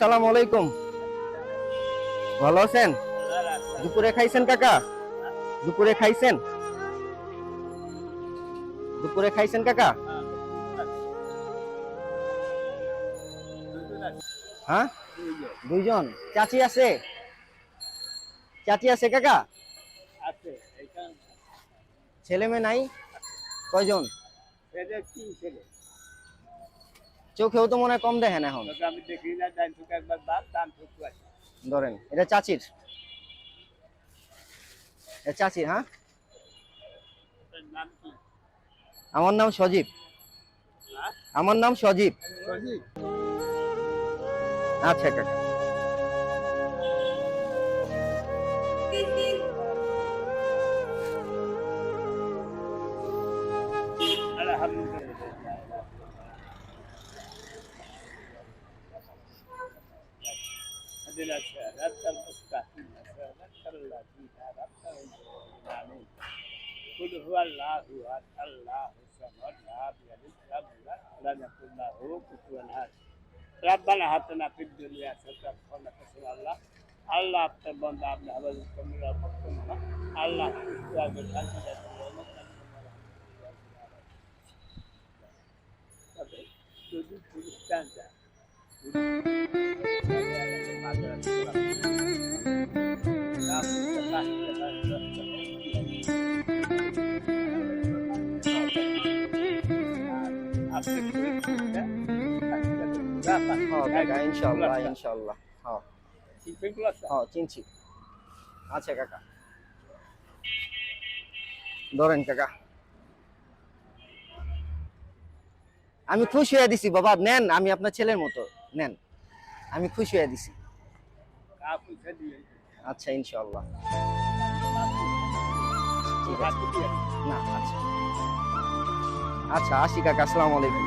আসসালামু আলাইকুম। ভালো আছেন? দুপুরে খাইছেন কাকা? দুপুরে খাইছেন? দুপুরে খাইছেন কাকা? হ্যাঁ? দুইজন। চাচি আছে? চাচি আছে কাকা? ছেলে মেয়ে নাই? কয়জন? চোখেও তো মনে হয় কম দেখেন এখন। আমি দেখি না ডান চোখে একবার বাপ ডান চোখ ধরেন এটা চাচির। এটা চাচির হ্যাঁ? আমার নাম সজীব। হ্যাঁ? আমার নাম সজীব। সজীব। আচ্ছা কাকা আলহামদুলিল্লাহ هذه الأشياء المستقيم أسألك الذين ربك العالمين قل هو الله أحد الله الصمد لم يلد لم يولد ولم يكن له كفوا أحد ربنا هاتنا في الدنيا حسنة وقنا حسن الله আল্লাহ আপনার বন্ধু আপনি আবার তোমরা করতেন না আল্লাহ সুস্থ আগে শান্তি তবে যদি খ্রিস্টান যায় হ্যাঁ কাকা কাকা কাকা আমি খুশি হয়ে দিছি, বাবা, নেন, আমি আপনার ছেলের মতো, নেন। আমি খুশি হয়ে দিছি। আচ্ছা ইনশাল্লাহ ঠিক আছে। না আচ্ছা। আচ্ছা আশিকা আসসালামু আলাইকুম।